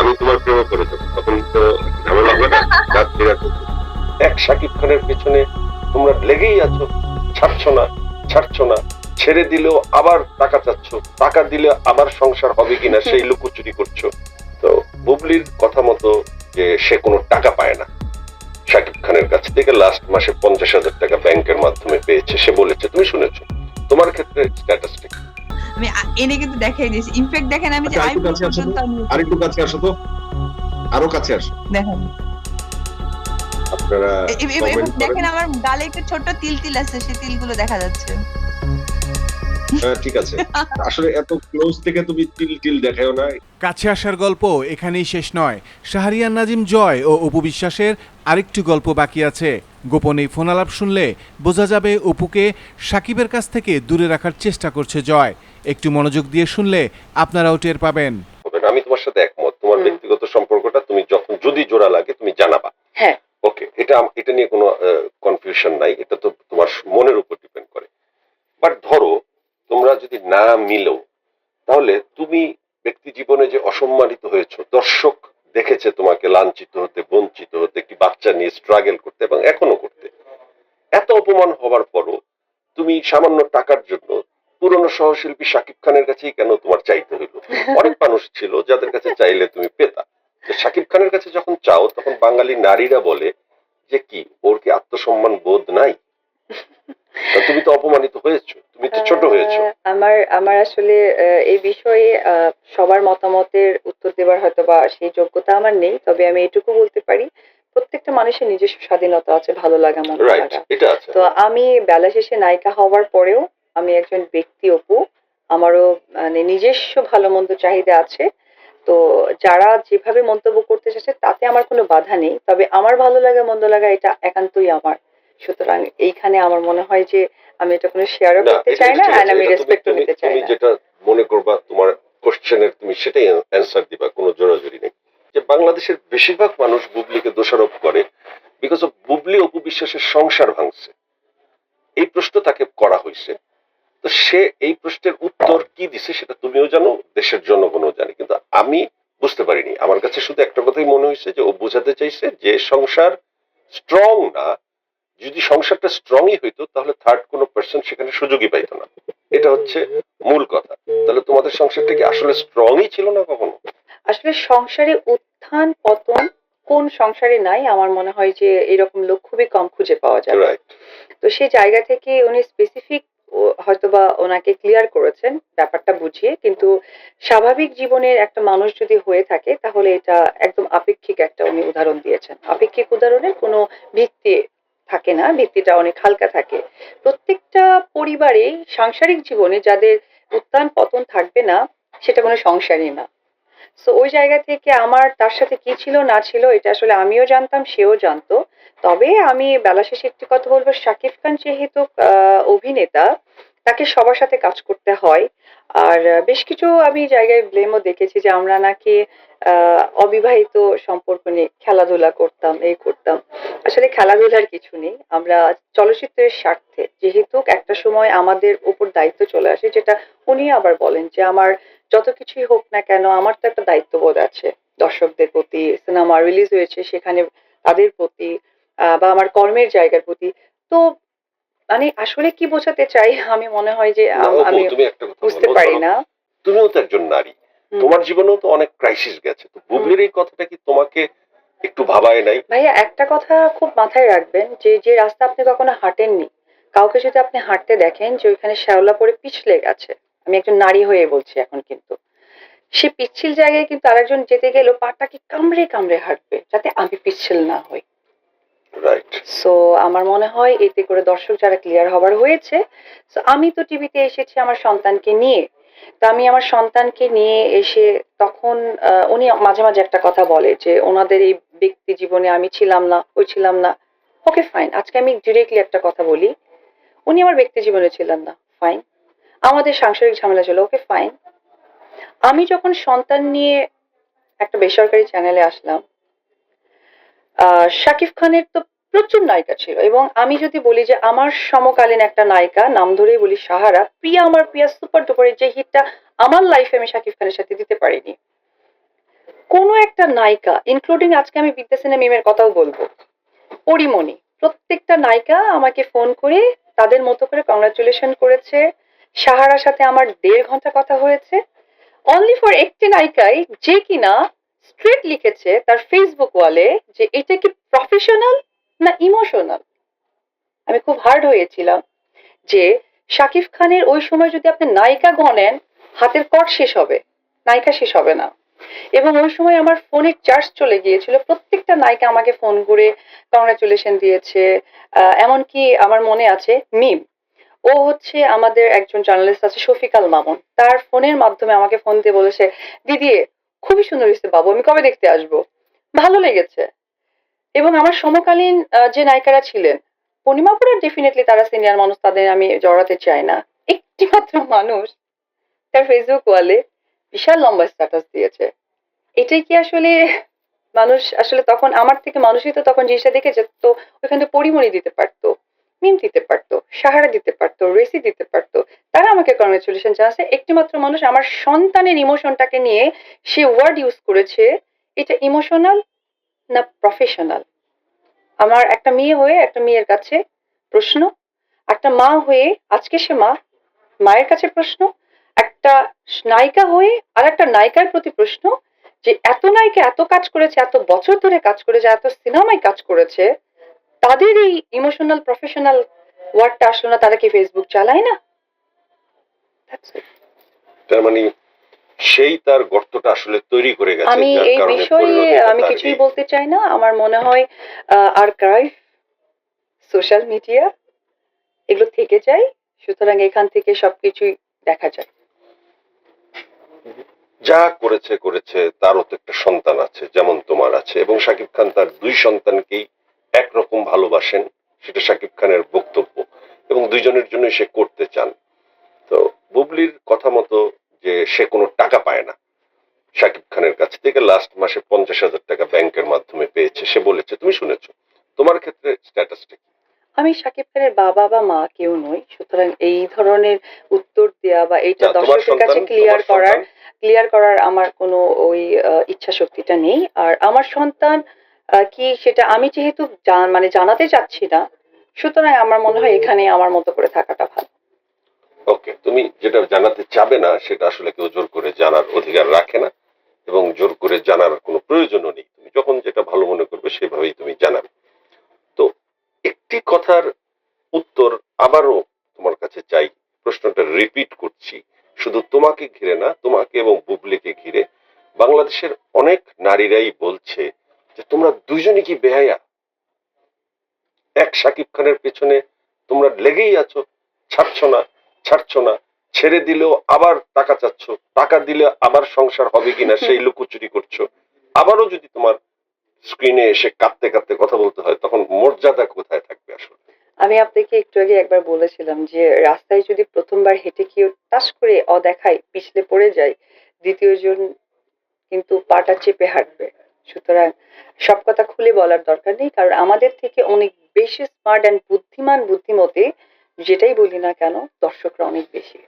আমি তোমার প্রেমে পড়ে যাব তখন তো ঝামেলা হবে না। রাত বিরাত এক শাকিব খানের পেছনে তোমরা লেগেই আছো। ছাড়ছো না ছাড়ছো না। ছেড়ে দিলেও আবার টাকা চাচ্ছ। টাকা দিলে আবার সংসার হবে কিনা সেই লুকোচুরি করছ। তো বুবলির কথা মতো যে সে কোনো টাকা পায় না। শাকিব খানের কাছ থেকে লাস্ট মাসে পঞ্চাশ হাজার টাকা ব্যাংকের মাধ্যমে পেয়েছে সে বলেছে তুমি শুনেছো? তোমার ক্ষেত্রে স্ট্যাটাসটা আমি এনে কিন্তু দেখাই দিয়েছি। ইনফ্যাক্ট দেখেন আমি যে আচ্ছা, আইফোন তো। পর্যন্ত আমি আরেকটু কাছে আসো তো। আরও কাছে আসো। দেখেন। আপনারা। দেখেন আমার গালে একটা ছোট্ট তিল তিল আছে সেই তিলগুলো দেখা যাচ্ছে। হ্যাঁ, ঠিক আছে। আসলে এত ক্লোজ থেকে তুমি টিল টিল দেখাও না। কাছে আসার গল্প এখানেই শেষ নয়। শাহরিয়ার নাজিম জয় ও অপু বিশ্বাসের আরেকটি গল্প বাকি আছে। গোপনে ফোন আলাপ শুনলে বোঝা যাবে অপুকে সাকিবের কাছ থেকে দূরে রাখার চেষ্টা করছে জয়। একটু মনোযোগ দিয়ে শুনলে আপনারাও টের পাবেন। আমি তোমার সাথে একমত। তোমার ব্যক্তিগত সম্পর্কটা তুমি যখন যদি জোড়া লাগে তুমি জানাবা। হ্যাঁ। ওকে এটা এটা নিয়ে কোনো কনফিউশন নাই। এটা তো তোমার মনের উপর ডিপেন্ড করে। বাট ধরো তোমরা যদি না মিলো তাহলে তুমি ব্যক্তি জীবনে যে অসম্মানিত হয়েছো দর্শক দেখেছে তোমাকে লাঞ্ছিত হতে বঞ্চিত হতে একটি বাচ্চা নিয়ে স্ট্রাগল করতে এবং এখনও করতে। এত অপমান হবার পরও তুমি সামান্য টাকার জন্য পুরনো সহশিল্পী শাকিব খানের কাছেই কেন তোমার চাইতে হইল? অনেক মানুষ ছিল যাদের কাছে চাইলে তুমি পেতা। শাকিব খানের কাছে যখন চাও তখন বাঙালি নারীরা বলে যে কি ওর কি আত্মসম্মান বোধ নাই? তুমি তো অপমানিত হয়েছো তুমি তো ছোট হয়েছো। আমার আমার আসলে এই বিষয়ে সবার মতামতের উত্তর দেবার হয়তো বা সেই যোগ্যতা আমার নেই তবে আমি এটুকু বলতে পারি প্রত্যেকটা মানুষের নিজস্ব স্বাধীনতা আছে ভালো লাগা মন্দ লাগা। তো আমি বেলা শেষে নায়িকা হওয়ার পরেও আমি একজন ব্যক্তি অপু। আমারও মানে নিজস্ব ভালো মন্দ চাহিদা আছে। তো যারা যেভাবে মন্তব্য করতে চাচ্ছে তাতে আমার কোনো বাধা নেই। তবে আমার ভালো লাগা মন্দ লাগা এটা একান্তই আমার। সুতরাং এইখানে আমার মনে হয় যে আমি এটা কোনো শেয়ারও করতে চাই না আর আমি তুমি- নিতে চাই না। যেটা মনে করবা তোমার কোশ্চেনের তুমি সেটাই অ্যান্সার দিবা কোনো জোরাজুরি নেই। যে বাংলাদেশের বেশিরভাগ মানুষ বুবলিকে দোষারোপ করে বিকজ অফ বুবলি অপু বিশ্বাসের সংসার ভাঙছে। এই প্রশ্ন তাকে করা হয়েছে। তো সে এই প্রশ্নের উত্তর কি দিছে সেটা তুমিও জানো দেশের জনগণও জানে কিন্তু আমি বুঝতে পারিনি। আমার কাছে শুধু একটা কথাই মনে হয়েছে যে ও বোঝাতে চাইছে যে সংসার স্ট্রং না যদি সংসারটা স্ট্রংই হইতো তাহলে থার্ড কোনো পার্সন সেখানে সুযোগই পাইতো না। এটা হচ্ছে মূল কথা। তাহলে তোমাদের সংসারটা কি আসলে স্ট্রংই ছিল না কখনো? আসলে সংসারে উত্থান পতন কোন সংসারে নাই আমার মনে হয় যে এরকম লোক খুবই কম খুঁজে পাওয়া যায়। তো সেই জায়গা থেকে উনি স্পেসিফিক হয়তোবা ওনাকে ক্লিয়ার করেছেন ব্যাপারটা বুঝিয়ে, কিন্তু স্বাভাবিক জীবনের একটা মানুষ যদি হয়ে থাকে, তাহলে এটা একদম আপেক্ষিক একটা উনি উদাহরণ দিয়েছেন। আপেক্ষিক উদাহরণের কোনো ভিত্তি থাকে না, ভিত্তিটা অনেক হালকা থাকে। প্রত্যেকটা পরিবারে সাংসারিক জীবনে যাদের উত্থান পতন থাকবে না, সেটা কোনো সংসারই না। সো ওই জায়গা থেকে আমার তার সাথে কি ছিল না ছিল, এটা আসলে আমিও জানতাম, সেও জানতো। তবে আমি বেলা শেষে একটি কথা বলব। শাকিব খান যেহেতু অভিনেতা, তাকে সবার সাথে কাজ করতে হয়। আর বেশ কিছু আমি জায়গায় ব্লেমও দেখেছি যে আমরা নাকি অবিবাহিত সম্পর্ক নিয়ে খেলাধুলা করতাম, এই করতাম। আসলে খেলাধুলার কিছু নেই। আমরা চলচ্চিত্রের স্বার্থে, যেহেতু একটা সময় আমাদের উপর দায়িত্ব চলে আসে, যেটা উনি আবার বলেন যে, আমার যত কিছুই হোক না কেন, আমার তো একটা দায়িত্ববোধ আছে। দর্শকদের প্রতি, সিনেমা রিলিজ হয়েছে সেখানে তাদের প্রতি বা আমার কর্মের জায়গার প্রতি। তো মানে আসলে কি বোঝাতে চাই? আমি মনে হয় যে আমি বুঝতে পারি না। তুমিও তো একজন নারী। তোমার জীবনেও তো অনেক ক্রাইসিস গেছে। তো বুবলির এই কথাটা কি তোমাকে একটু ভাবায় নাই? ভাইয়া একটা কথা খুব মাথায় রাখবেন যে যে রাস্তা আপনি কখনো হাঁটেননি কাউকে যদি আপনি হাঁটতে দেখেন যে ওইখানে শ্যাওলা পরে পিছলে গেছে আমি একজন নারী হয়ে বলছি এখন কিন্তু সে পিচ্ছিল জায়গায় কিন্তু আরেকজন যেতে গেলেও পাটাকে কামড়ে কামড়ে হাঁটবে যাতে আমি পিচ্ছিল না হই। সো আমার মনে হয় এতে করে দর্শক যারা ক্লিয়ার হবার হয়েছে সো আমি তো টিভিতে এসেছি আমার সন্তানকে নিয়ে। তো আমি আমার সন্তানকে নিয়ে এসে তখন উনি মাঝে মাঝে একটা কথা বলে যে, ওনাদের এই ব্যক্তি জীবনে আমি ছিলাম না, ওই ছিলাম না। ওকে ফাইন আজকে আমি ডিরেক্টলি একটা কথা বলি, উনি আমার ব্যক্তি জীবনে ছিলেন না। ফাইন আমাদের সাংসারিক ঝামেলা ছিল। ওকে ফাইন আমি যখন সন্তান নিয়ে একটা বেসরকারি চ্যানেলে আসলাম শাকিব খানের তো প্রচুর নায়িকা ছিল। এবং আমি যদি বলি যে আমার সমকালীন একটা নায়িকা, নাম ধরেই বলি সাহারা, প্রিয়া আমার প্রিয়া, সুপার ডুপারের যে হিটটা আমার লাইফে আমি শাকিব খানের সাথে দিতে পারিনি। কোনো একটা নায়িকা ইনক্লুডিং আজকে আমি বিদ্যা বিদ্যাসেনা মিমের কথাও বলব, পরিমণি, প্রত্যেকটা নায়িকা আমাকে ফোন করে তাদের মতো করে কংগ্রাচুলেশন করেছে। সাহারার সাথে আমার দেড় ঘণ্টা কথা হয়েছে। অনলি ফর একটি নায়িকাই যে কিনা স্ট্রেট লিখেছে তার ফেসবুক ওয়ালে যে এটা কি প্রফেশনাল না ইমোশনাল আমি খুব হার্ড হয়েছিলাম যে শাকিব খানের ওই সময় যদি আপনি নায়িকা গণেন, হাতের কট শেষ হবে, নায়িকা শেষ হবে না। এবং ওই সময় আমার ফোনের চার্জ চলে গিয়েছিল, প্রত্যেকটা নায়িকা আমাকে ফোন করে কংগ্রাচুলেশন দিয়েছে এমনকি আমার মনে আছে মিম ও হচ্ছে আমাদের একজন জার্নালিস্ট আছে শফিকাল মামুন। তার ফোনের মাধ্যমে আমাকে ফোন দিয়ে বলেছে, দিদি খুবই সুন্দর হয়েছে বাবু, আমি কবে দেখতে আসব? ভালো লেগেছে। এবং আমার সমকালীন যে নায়িকারা ছিলেন, পূর্ণিমাপুরের ডেফিনেটলি তারা সিনিয়র মানুষ, তাদের আমি জড়াতে চাই না। একটি মাত্র মানুষ তার ফেসবুক ওয়ালে বিশাল লম্বা স্ট্যাটাস দিয়েছে। এটাই কি আসলে মানুষ, আসলে তখন আমার থেকে মানুষই তো তখন জিনিসটা দেখেছে, তো ওইখানে পরিমণি দিতে পারতো। মিম দিতে পারতো, সাহারা দিতে পারতো, রেসি দিতে পারতো। তারা আমাকে কংগ্রেচুলেশন জানাচ্ছে। একটি মাত্র মানুষ আমার সন্তানের ইমোশনটাকে নিয়ে সে ওয়ার্ড ইউজ করেছে। এটা ইমোশনাল না প্রফেশনাল আমার একটা মেয়ে হয়ে একটা মেয়ের কাছে প্রশ্ন, একটা মা হয়ে আজকে সে মা, মায়ের কাছে প্রশ্ন, একটা নায়িকা হয়ে আর একটা নায়িকার প্রতি প্রশ্ন, যে এত নায়িকা এত কাজ করেছে, এত বছর ধরে কাজ করেছে, এত সিনেমায় কাজ করেছে তাদের এই ইমোশনাল প্রফেশনাল ওয়ার্ডটা আসলো না তারা কি ফেসবুক চালায় না? তার মানে সেই তার গর্তটা আসলে তৈরি করে গেছে আমি এই বিষয়ে আমি কিছুই বলতে চাই না। আমার মনে হয় আর্কাইভ সোশ্যাল মিডিয়া এগুলো থেকে যায়। সুতরাং এখান থেকে সবকিছুই দেখা যায়। যা করেছে করেছে তারও তো একটা সন্তান আছে যেমন তোমার আছে। এবং শাকিব খান তার দুই সন্তানকেই একরকম ভালোবাসেন সেটা শাকিব খানের বক্তব্য এবং দুইজনের জন্য সে করতে চান। তো বুবলির কথা মতো যে সে কোনো টাকা পায় না শাকিব খানের কাছ থেকে লাস্ট মাসে পঞ্চাশ হাজার টাকা ব্যাংকের মাধ্যমে পেয়েছে সে বলেছে তুমি শুনেছো তোমার ক্ষেত্রে স্ট্যাটাসটা কি? আমি সাকিব খানের বাবা বা মা কেউ নই সুতরাং এই ধরনের উত্তর দেওয়া বা এইটা দর্শকের কাছে ক্লিয়ার করার ক্লিয়ার করার আমার কোনো ওই ইচ্ছা শক্তিটা নেই। আর আমার সন্তান কি সেটা আমি যেহেতু মানে জানাতে চাচ্ছি না, সুতরাং আমার মনে হয় এখানে আমার মতো করে থাকাটা ভালো। ওকে তুমি যেটা জানাতে চাবে না, সেটা আসলে কেউ জোর করে জানার অধিকার রাখে না, এবং জোর করে জানার কোনো প্রয়োজনও নেই। তুমি যখন যেটা ভালো মনে করবে, সেভাবেই তুমি জানাবে। তো একটি কথার উত্তর আবারও তোমার কাছে চাই, প্রশ্নটা রিপিট করছি। শুধু তোমাকে ঘিরে না, তোমাকে এবং বুবলিকে ঘিরে বাংলাদেশের অনেক নারীরাই বলছে তোমরা দুইজনই কি বেহায়া? এক সাকিব খানের পেছনে তোমরা লেগেই আছো ছাড়ছ না ছাড়ছ না ছেড়ে দিলেও আবার টাকা চাচ্ছ টাকা দিলে আবার সংসার হবে কিনা সেই লুকোচুরি করছ। আবারও যদি তোমার স্ক্রিনে এসে কাঁদতে কাঁদতে কথা বলতে হয় তখন মর্যাদা কোথায় থাকবে আসলে? আমি আপনাকে একটু আগে একবার বলেছিলাম যে রাস্তায় যদি প্রথমবার হেঁটে কেউ টাস করে অদেখায় পিছলে পড়ে যায় দ্বিতীয় জন কিন্তু পাটা চেপে হাঁটবে। সুতরাং সব কথা খুলে বলার দরকার নেই, কারণ আমাদের থেকে অনেক বেশি স্মার্ট অ্যান্ড বুদ্ধিমান বুদ্ধিমতে, যেটাই বলি না কেন, দর্শকরা অনেক বেশি।